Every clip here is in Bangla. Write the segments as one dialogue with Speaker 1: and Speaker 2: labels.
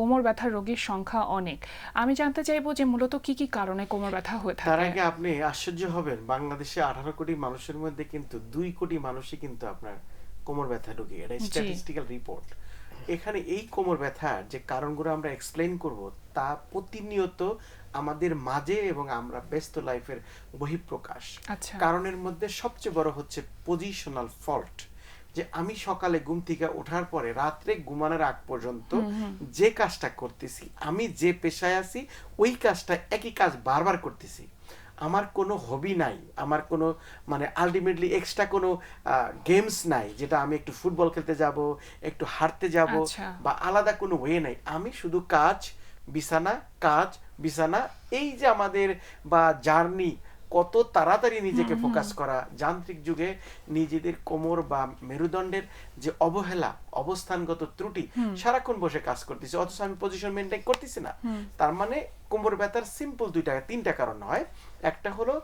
Speaker 1: কোমর ব্যথার রোগীর সংখ্যা অনেক। আমি জানতে চাইব যে মূলত কি কি কারণে কোমর ব্যথা হয়ে থাকে?
Speaker 2: তার আগে আপনি আশ্চর্য হবেন বাংলাদেশে আঠারো কোটি মানুষের মধ্যে কিন্তু দুই কোটি মানুষই কিন্তু আপনার কোমর ব্যথা রোগী। এটা স্ট্যাটিস্টিক্যাল রিপোর্ট এখানে এই কোমর ব্যথার যে কারণগুলো আমরা এক্সপ্লেইন করব তা প্রতিনিয়ত আমাদের মাঝে এবং আমরা ব্যস্ত লাইফের বহিঃপ্রকাশ।
Speaker 1: আচ্ছা।
Speaker 2: কারণের মধ্যে সবচেয়ে বড় হচ্ছে পজিশনাল ফল্ট যে আমি সকালে ঘুম থেকে ওঠার পরে রাত্রে ঘুমানোর আগ পর্যন্ত যে কাজটা করতেছি আমি যে পেশায় আছি ওই কাজটা একই কাজ বারবার করতেছি। আমার কোনো হবি নাই আমার কোনো মানে আলটিমেটলি এক্সট্রা কোনো গেমস নাই যেটা আমি একটু ফুটবল খেলতে যাব একটু হাঁটতে যাব
Speaker 1: আচ্ছা।
Speaker 2: বা আলাদা কোনো ওয়ে নাই। আমি শুধু কাজ বিছানা কাজ বিছানা এই যে আমাদের বা জার্নি কত তাড়াতাড়ি নিজেকে ফোকাস করা। যান্ত্রিক যুগে নিজেদের কোমর বা মেরুদণ্ডের যে অবহেলা অবস্থানগত ত্রুটি সারাক্ষণ বসে কাজ করতেছি অথচ আমি পজিশন মেনটেন করতেছি না। তার মানে কোমর ব্যথার সিম্পল দুইটা তিনটা কারণ হয় একটা হলো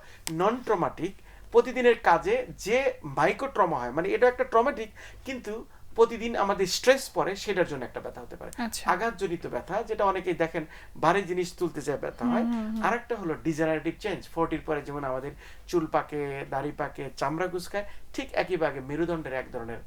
Speaker 2: নন ট্রমাটিক প্রতিদিনের কাজে যে মাইক্রো ট্রমা হয় মানে এটা একটা ট্রমাটিক কিন্তু প্রতিদিন আমাদের স্ট্রেস পরে সেটার জন্য একটা ব্যথা হতে পারে।
Speaker 1: আচ্ছা।
Speaker 2: আঘাতজনিত ব্যথা যেটা অনেকেই দেখেন ভারী জিনিস তুলতে যায় ব্যথা হয়। আরেকটা হলো ডিজেনারেটিভ চেঞ্জ ফোরটির পরে যেমন আমাদের চুল পাকে দাড়ি পাকে চামড়া কুচকায় ঠিক একইভাবে মেরুদণ্ডের এক ধরনের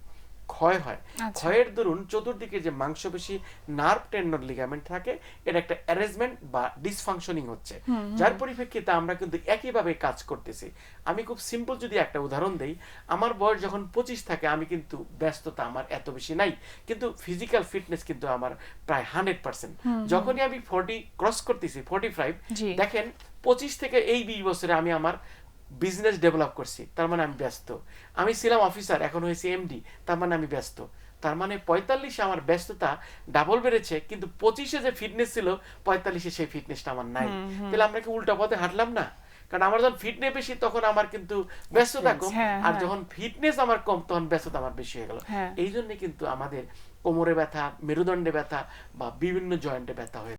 Speaker 2: ক্ষয় হয়।
Speaker 1: আচ্ছা।
Speaker 2: ক্ষয়ের দরুন চতুর্দিকে যে মাংসপেশি নার্ভ টেন্ডন লিগামেন্ট থাকে এটা একটা অ্যারেঞ্জমেন্ট বা ডিসফাংশনিং হচ্ছে। যার পরিপ্রেক্ষিতে আমরা কিন্তু একইভাবে কাজ করতেছি। আমি খুব সিম্পল যদি একটা উদাহরণ দেই আমার বয়স যখন পঁচিশ থাকে আমি কিন্তু ব্যস্ততা আমার এত বেশি নাই কিন্তু ফিজিক্যাল ফিটনেস কিন্তু আমার প্রায় হান্ড্রেড পার্সেন্ট যখনই আমি ফোর্টি ক্রস করতেছি ফোর্টি ফাইভ দেখেন পঁচিশ থেকে এই বিশ বছরে আমি আমার বিজনেস ডেভেলপ করছি তার মানে আমি ব্যস্ত। আমি ছিলাম অফিসার এখন হয়েছি এমডি তার মানে আমি ব্যস্ত। তার মানে পঁয়তাল্লিশে আমার ব্যস্ততা ডাবল বেড়েছে কিন্তু পঁচিশে যে ফিটনেস ছিল পঁয়তাল্লিশে সেই ফিটনেসটা আমার নাই। তাহলে আমরা কি উল্টা পথে হাঁটলাম না? কারণ আমার যখন ফিটনেস বেশি তখন আমার কিন্তু ব্যস্ততা কম।
Speaker 1: হ্যাঁ,
Speaker 2: আর
Speaker 1: হ্যাঁ।
Speaker 2: যখন ফিটনেস আমার কম তখন ব্যস্ততা আমার বেশি হয়ে গেল।
Speaker 1: হ্যাঁ।
Speaker 2: এই জন্য কিন্তু আমাদের কোমরে ব্যথা মেরুদণ্ডে ব্যথা বা বিভিন্ন জয়েন্টে ব্যথা হয়ে